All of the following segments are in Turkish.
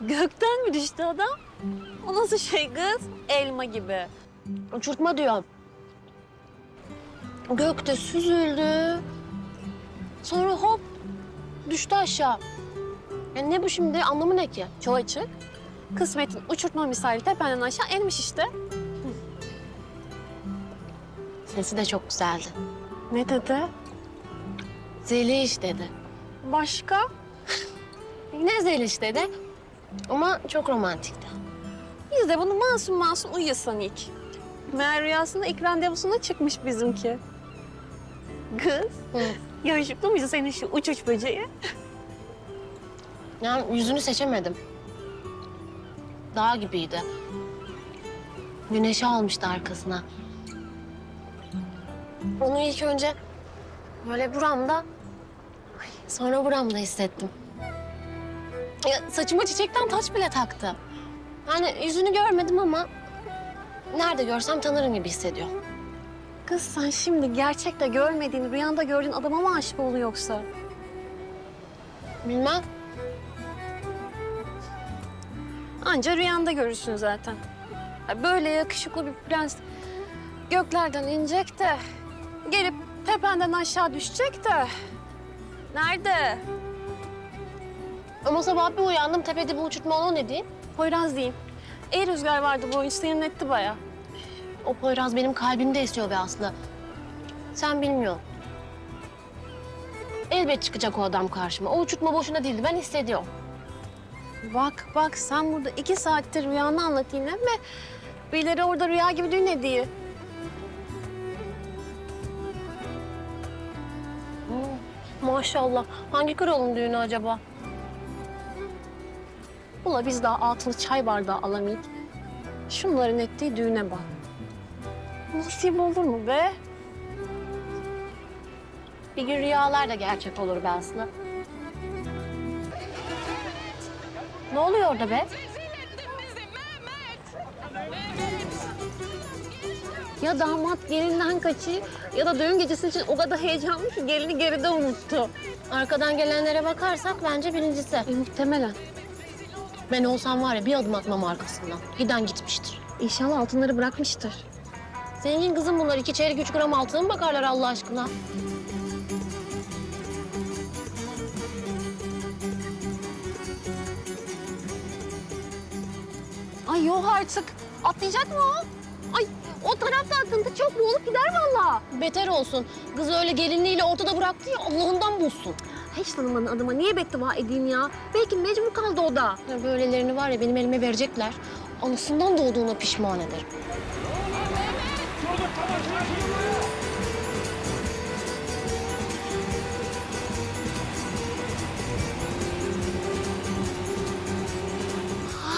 Gökten mi düştü adam? O nasıl şey kız? Elma gibi. Uçurtma diyorum. Gökte süzüldü. Sonra hop düştü aşağı. Ya ne bu şimdi? Anlamı ne ki? Çok açık. Kısmetin uçurtma misali tependen aşağı elmiş işte. Sesi de çok güzeldi. Ne dedi? Zeliş dedi. Başka? Yine Zeliş dedi. Ama çok romantikti. Biz de bunu masum masum uyuyasan ilk. Meğer rüyasında ilk randevusuna çıkmış bizimki. Kız, Hı. yakışıklı mıydı senin şu uç uç böceği? Yani yüzünü seçemedim. Dağ gibiydi. Güneşi almıştı arkasına. Onu ilk önce böyle buramda, sonra buramda hissettim. Ya, saçıma çiçekten taç bile taktı. Yani yüzünü görmedim ama nerede görsem tanırım gibi hissediyorum. Kız sen şimdi gerçekte görmediğin, rüyanda gördüğün adama mı aşık oldu yoksa? Bilmem. Anca rüyanda görürsün zaten. Ya Böyle yakışıklı bir prens göklerden inecek de gelip tependen aşağı düşecek de. Nerede? Ama sabah bir uyandım tepede bir uçurtma olan ne diyeyim? Poyraz diyeyim. İyi rüzgar vardı bu oyun serinletti baya. O Poyraz benim kalbimde esiyor be Aslı. Sen bilmiyorsun. Elbet çıkacak o adam karşıma. O uçurtma boşuna değildi. Ben hissediyorum. Bak bak sen burada iki saattir rüyanı anlatayım ve birileri orada rüya gibi düğün ediyor. Maşallah. Hangi kralın düğünü acaba? Ula biz daha altılı çay bardağı alamayıp şunların ettiği düğüne bak. Nasip olur mu be? Bir gün rüyalar da gerçek olur be Aslı. Ne oluyor orada be? Ya damat gelinden kaçıyor ya da düğün gecesi için o kadar heyecanlı ki gelini geride unuttu. Arkadan gelenlere bakarsak bence birincisi. E, muhtemelen. Ben olsam var ya bir adım atmam arkasından. Giden gitmiştir. İnşallah altınları bırakmıştır. Zengin kızım bunlar. iki çeyrek üç gram altına mı bakarlar Allah aşkına? Ay yok artık. Atlayacak mı o? Ay o tarafta akıntı çok boğulup gider vallahi. Beter olsun. Kız öyle gelinliğiyle ortada bıraktı ya Allah'ından bulsun. Hiç tanımadığın adama niye beddua edeyim ya? Belki mecbur kaldı o da. Ya böylelerini var ya benim elime verecekler. Anasından doğduğuna pişman ederim.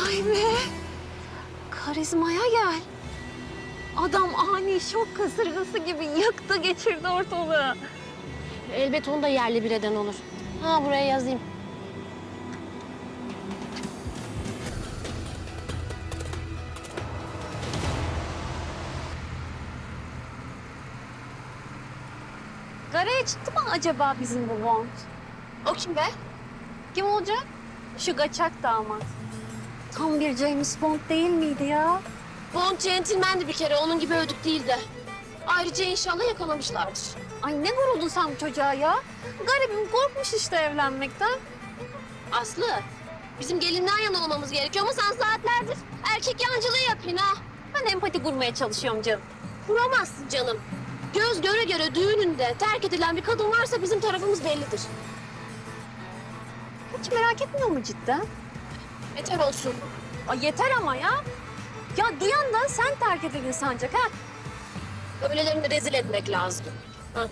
Ay be. Karizmaya gel. Adam ani şok kasırgası gibi yaktı geçirdi ortalığı. Elbet onu da yerli bir eden olur. Ha buraya yazayım. Garaya çıktı mı acaba bizim bu Bond? O kim be? Kim olacak? Şu kaçak damat. Tam bir James Bond değil miydi ya? Bond centilmendi bir kere. Onun gibi ödük değildi. Ayrıca inşallah yakalamışlardır. Ay ne guruldun sen bu çocuğa ya? Garibim korkmuş işte evlenmekten. Aslı, bizim gelinden yana olmamız gerekiyor ama sen saatlerdir erkek yancılığı yapıyorsun ha. Ben empati kurmaya çalışıyorum canım. Kuramazsın canım. Göz göre göre düğününde terk edilen bir kadın varsa bizim tarafımız bellidir. Hiç merak etmiyor mu cidden? Beter olsun. Ay yeter ama ya. Ya duyan da sen terk edildin sanacak ha. Öylelerini rezil etmek lazım. Ha.